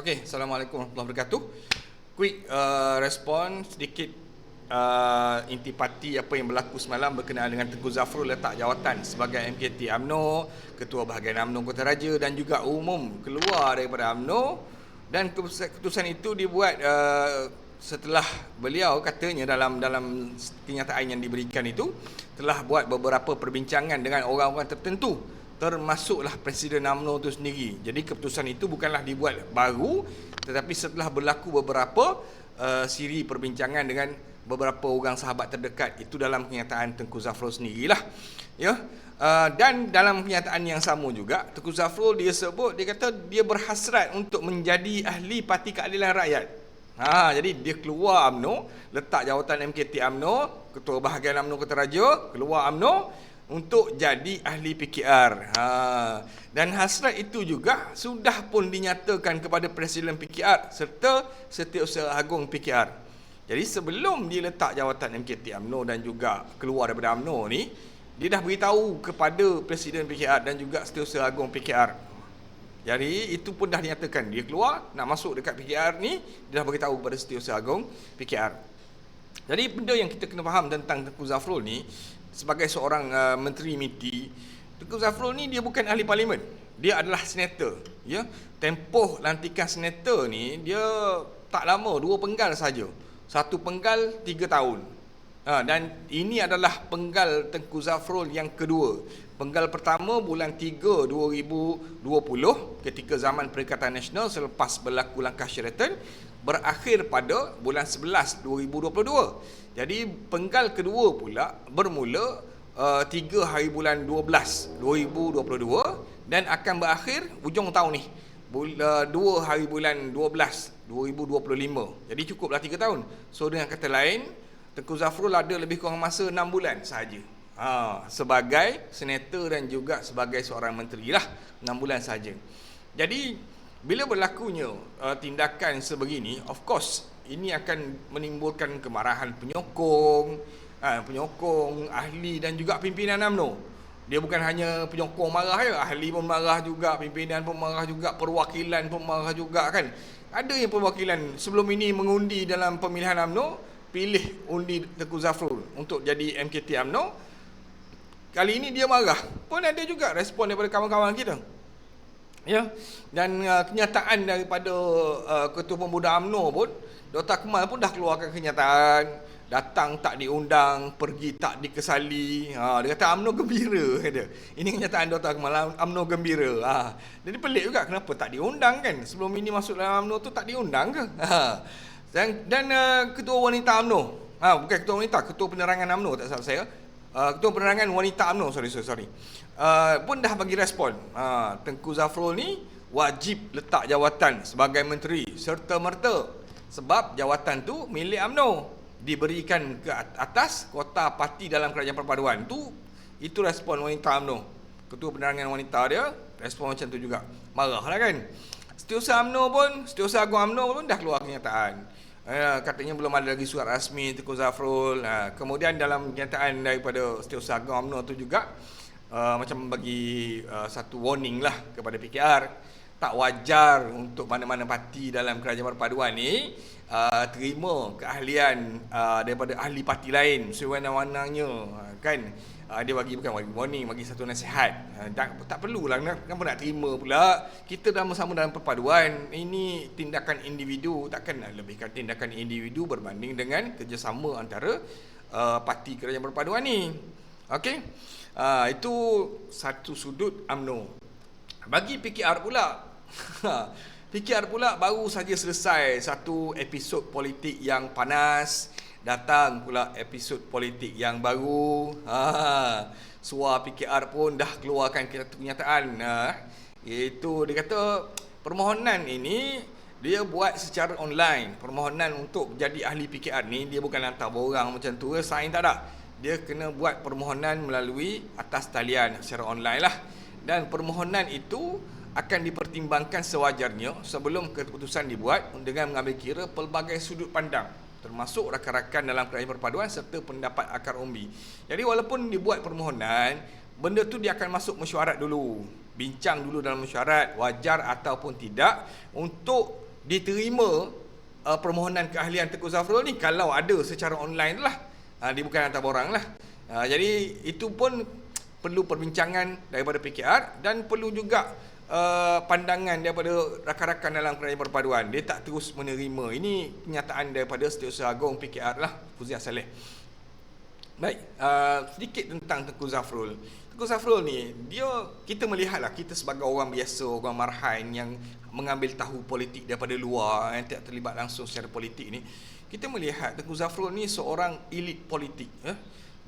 Okey, Assalamualaikum warahmatullahi wabarakatuh. Quick uh, respon sedikit uh, intipati apa yang berlaku semalam berkenaan dengan Tengku Zafrul letak jawatan sebagai MKT AMNO, Ketua Bahagian AMNO Kota Raja dan juga umum keluar daripada AMNO dan keputusan itu dibuat uh, setelah beliau katanya dalam dalam kenyataan yang diberikan itu telah buat beberapa perbincangan dengan orang-orang tertentu termasuklah Presiden UMNO itu sendiri. Jadi keputusan itu bukanlah dibuat baru tetapi setelah berlaku beberapa uh, siri perbincangan dengan beberapa orang sahabat terdekat itu dalam kenyataan Tengku Zafrul sendirilah. Ya. Uh, dan dalam kenyataan yang sama juga Tengku Zafrul dia sebut dia kata dia berhasrat untuk menjadi ahli Parti Keadilan Rakyat. Ha, jadi dia keluar UMNO, letak jawatan MKT UMNO, Ketua Bahagian UMNO Kota Raja, keluar UMNO, untuk jadi ahli PKR. Ha. Dan hasrat itu juga sudah pun dinyatakan kepada Presiden PKR serta Setiausaha Agung PKR. Jadi sebelum dia letak jawatan MKT UMNO dan juga keluar daripada UMNO ni, dia dah beritahu kepada Presiden PKR dan juga Setiausaha Agung PKR. Jadi itu pun dah dinyatakan dia keluar nak masuk dekat PKR ni, dia dah beritahu kepada Setiausaha Agung PKR. Jadi benda yang kita kena faham tentang Tengku Zafrul ni sebagai seorang uh, menteri MITI Tengku Zafrul ni dia bukan ahli parlimen. Dia adalah senator ya. Tempoh lantikan senator ni dia tak lama dua penggal saja. Satu penggal tiga tahun ha, dan ini adalah penggal Tengku Zafrul yang kedua penggal pertama bulan 3 2020 ketika zaman Perikatan Nasional selepas berlaku langkah Sheraton berakhir pada bulan 11 2022. Jadi penggal kedua pula bermula uh, 3 hari bulan 12 2022 dan akan berakhir hujung tahun ni. Bula, 2 hari bulan 12 2025. Jadi cukuplah 3 tahun. So dengan kata lain, Tengku Zafrul ada lebih kurang masa 6 bulan sahaja. Ha, sebagai senator dan juga sebagai seorang menteri lah 6 bulan saja. Jadi bila berlakunya uh, tindakan sebegini of course ini akan menimbulkan kemarahan penyokong uh, penyokong ahli dan juga pimpinan UMNO dia bukan hanya penyokong marah ya ahli pun marah juga pimpinan pun marah juga perwakilan pun marah juga kan ada yang perwakilan sebelum ini mengundi dalam pemilihan UMNO pilih undi Tengku Zafrul untuk jadi MKT UMNO. Kali ini dia marah. Pun ada juga respon daripada kawan-kawan kita. Ya. Dan uh, kenyataan daripada uh, ketua pemuda AMNO pun Dr. Kemal pun dah keluarkan kenyataan. Datang tak diundang pergi tak dikesali. Ha dia kata AMNO gembira kata ini kenyataan Dr. Kemal AMNO gembira. Ha. Jadi pelik juga kenapa tak diundang kan? Sebelum ini masuk dalam AMNO tu tak diundang ke? Ha dan dan uh, ketua wanita AMNO ha bukan ketua wanita ketua penerangan AMNO tak salah saya. Uh, ketua penerangan wanita AMNO sorry sorry sorry. Uh, pun dah bagi respon. Uh, Tengku Zafrul ni wajib letak jawatan sebagai menteri serta merta sebab jawatan tu milik AMNO diberikan ke atas kota parti dalam kerajaan perpaduan tu itu respon wanita AMNO ketua penerangan wanita dia respon macam tu juga. Marah lah kan setiausaha AMNO pun setiausaha agung AMNO pun dah keluar kenyataan. Uh, katanya belum ada lagi surat rasmi Tengku Zafrul. Uh, kemudian dalam kenyataan daripada setiausaha agung UMNO tu juga uh, macam bagi uh, satu warning lah kepada PKR tak wajar untuk mana-mana parti dalam kerajaan perpaduan ni uh, terima keahlian uh, daripada ahli parti lain sewenang-wenangnya uh, kan uh, dia bagi bukan bagi warning bagi satu nasihat uh, tak, tak perlulah kenapa nak terima pula kita dah bersama dalam perpaduan ini tindakan individu takkan nak lebihkan tindakan individu berbanding dengan kerjasama antara uh, parti kerajaan perpaduan ni okey Ha, itu satu sudut AMNO. Bagi PKR pula. PKR pula baru saja selesai satu episod politik yang panas. Datang pula episod politik yang baru. Ha, suara PKR pun dah keluarkan kenyataan. Ha, iaitu dia kata permohonan ini dia buat secara online. Permohonan untuk jadi ahli PKR ni dia bukan hantar borang macam tu. Sign tak ada dia kena buat permohonan melalui atas talian secara online lah dan permohonan itu akan dipertimbangkan sewajarnya sebelum keputusan dibuat dengan mengambil kira pelbagai sudut pandang termasuk rakan-rakan dalam kerajaan perpaduan serta pendapat akar umbi. Jadi walaupun dibuat permohonan, benda tu dia akan masuk mesyuarat dulu. Bincang dulu dalam mesyuarat wajar ataupun tidak untuk diterima uh, permohonan keahlian Tengku Zafrul ni kalau ada secara online lah. Uh, dia bukan hantar borang lah. Uh, jadi itu pun perlu perbincangan daripada PKR dan perlu juga uh, pandangan daripada rakan-rakan dalam kerajaan perpaduan. Dia tak terus menerima. Ini kenyataan daripada Setiausaha Agung PKR lah, Fuzia Saleh. Baik, uh, sedikit tentang Tengku Zafrul. Tengku Zafrul ni, dia kita melihatlah kita sebagai orang biasa, orang marhain yang mengambil tahu politik daripada luar yang tidak terlibat langsung secara politik ni, kita melihat Tengku Zafrul ni seorang elit politik, eh?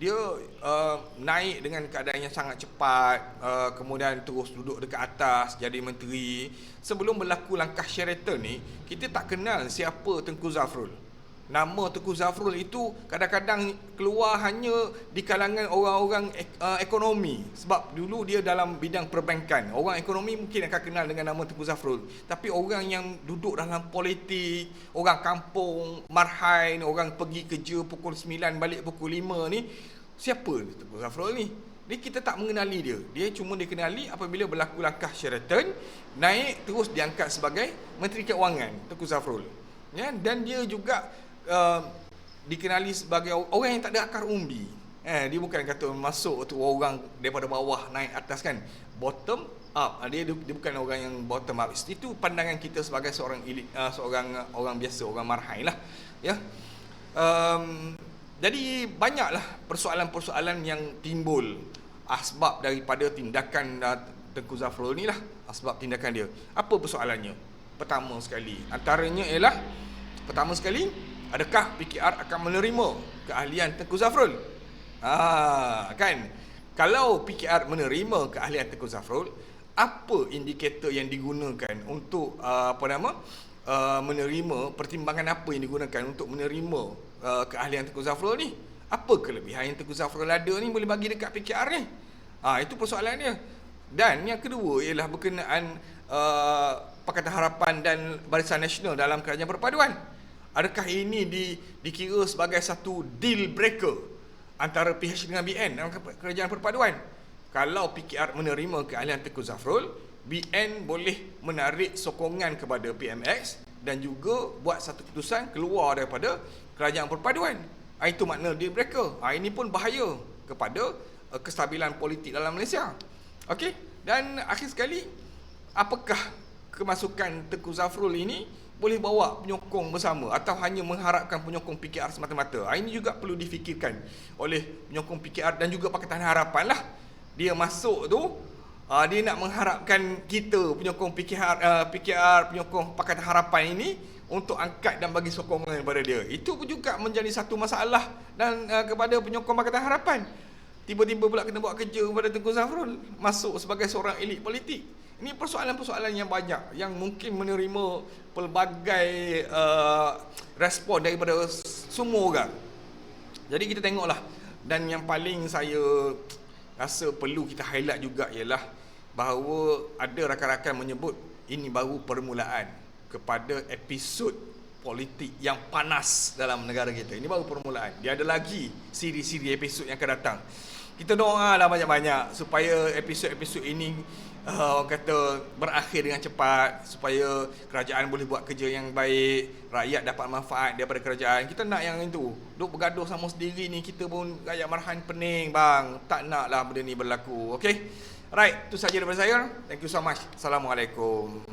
Dia uh, naik dengan keadaan yang sangat cepat, uh, kemudian terus duduk dekat atas jadi menteri. Sebelum berlaku langkah Sheraton ni, kita tak kenal siapa Tengku Zafrul nama Tengku Zafrul itu kadang-kadang keluar hanya di kalangan orang-orang uh, ekonomi. Sebab dulu dia dalam bidang perbankan. Orang ekonomi mungkin akan kenal dengan nama Tengku Zafrul. Tapi orang yang duduk dalam politik orang kampung marhain orang pergi kerja pukul 9 balik pukul 5 ni siapa Tengku Zafrul ni? Ni kita tak mengenali dia. Dia cuma dikenali apabila berlaku langkah Sheraton naik terus diangkat sebagai Menteri Keuangan Tengku Zafrul. Ya dan dia juga uh, dikenali sebagai orang yang tak ada akar umbi. Eh, dia bukan kata masuk tu orang daripada bawah naik atas kan. Bottom up. Ah, dia, dia, bukan orang yang bottom up. Itu pandangan kita sebagai seorang elit, uh, seorang orang biasa, orang marhai lah. Ya. Um, jadi banyaklah persoalan-persoalan yang timbul asbab daripada tindakan uh, Tengku Zafrul ni lah. Asbab tindakan dia. Apa persoalannya? Pertama sekali. Antaranya ialah pertama sekali adakah PKR akan menerima keahlian Tengku Zafrul? Ha, kan? Kalau PKR menerima keahlian Tengku Zafrul, apa indikator yang digunakan untuk uh, apa nama? Uh, menerima pertimbangan apa yang digunakan untuk menerima uh, keahlian Tengku Zafrul ni? Apa kelebihan yang Tengku Zafrul ada ni boleh bagi dekat PKR ni? Ha, itu persoalannya. Dan yang kedua ialah berkenaan uh, Pakatan Harapan dan Barisan Nasional dalam kerajaan perpaduan. Adakah ini di, dikira sebagai satu deal breaker antara PH dengan BN dalam kerajaan perpaduan? Kalau PKR menerima keahlian Tengku Zafrul, BN boleh menarik sokongan kepada PMX dan juga buat satu keputusan keluar daripada kerajaan perpaduan. Ah, itu makna deal breaker. Ah, ini pun bahaya kepada uh, kestabilan politik dalam Malaysia. Okey, dan akhir sekali, apakah kemasukan Tengku Zafrul ini boleh bawa penyokong bersama atau hanya mengharapkan penyokong PKR semata-mata. Ah, ini juga perlu difikirkan oleh penyokong PKR dan juga Pakatan Harapan lah. Dia masuk tu, ah, dia nak mengharapkan kita penyokong PKR, ah, PKR penyokong Pakatan Harapan ini untuk angkat dan bagi sokongan kepada dia. Itu pun juga menjadi satu masalah dan kepada penyokong Pakatan Harapan. Tiba-tiba pula kena buat kerja kepada Tengku Zafrul masuk sebagai seorang elit politik. Ini persoalan-persoalan yang banyak yang mungkin menerima pelbagai uh, respon daripada semua orang. Jadi kita tengoklah dan yang paling saya rasa perlu kita highlight juga ialah bahawa ada rakan-rakan menyebut ini baru permulaan kepada episod politik yang panas dalam negara kita. Ini baru permulaan. Dia ada lagi siri-siri episod yang akan datang. Kita doalah banyak-banyak supaya episod-episod ini uh, kata berakhir dengan cepat supaya kerajaan boleh buat kerja yang baik, rakyat dapat manfaat daripada kerajaan. Kita nak yang itu. Duk bergaduh sama sendiri ni kita pun rakyat marhan pening bang. Tak naklah benda ni berlaku. Okey. Right, itu saja daripada saya. Thank you so much. Assalamualaikum.